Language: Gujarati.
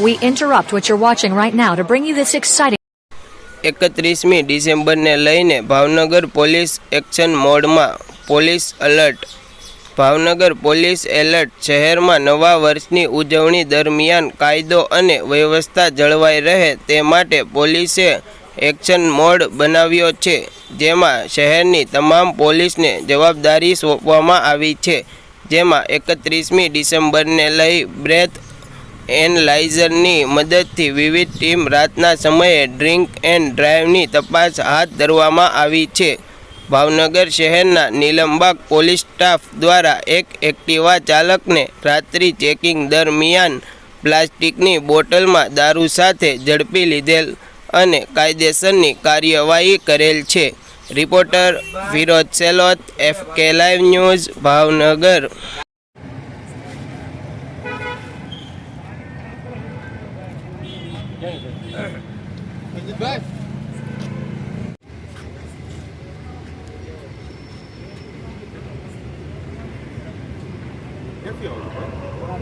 We interrupt what you're watching right now to bring you this exciting. એકત્રીસમી ડિસેમ્બરને લઈને ભાવનગર પોલીસ એક્શન મોડમાં police alert Bhavnagar police alert શહેરમાં નવા વર્ષની ઉજવણી દરમિયાન કાયદો અને વ્યવસ્થા જળવાઈ રહે તે માટે પોલીસે એક્શન મોડ બનાવ્યો છે, જેમાં શહેરની તમામ પોલીસને જવાબદારી સોંપવામાં આવી છે જેમાં એકત્રીસમી ડિસેમ્બરને લઈ બ્રેથ એનલાઇઝરની મદદથી વિવિધ ટીમ રાતના સમયે ડ્રિંક એન્ડ ડ્રાઈવની તપાસ હાથ ધરવામાં આવી છે. ભાવનગર શહેરના નીલમબાગ પોલીસ સ્ટાફ દ્વારા એક એક્ટિવા ચાલકને રાત્રિ ચેકિંગ દરમિયાન પ્લાસ્ટિકની બોટલમાં દારૂ સાથે ઝડપી લીધેલ અને કાયદેસરની કાર્યવાહી કરેલ છે. Reporter Firoj Selot, F K live news, Bhavnagar. Is it back? Yapıyor orada. Ona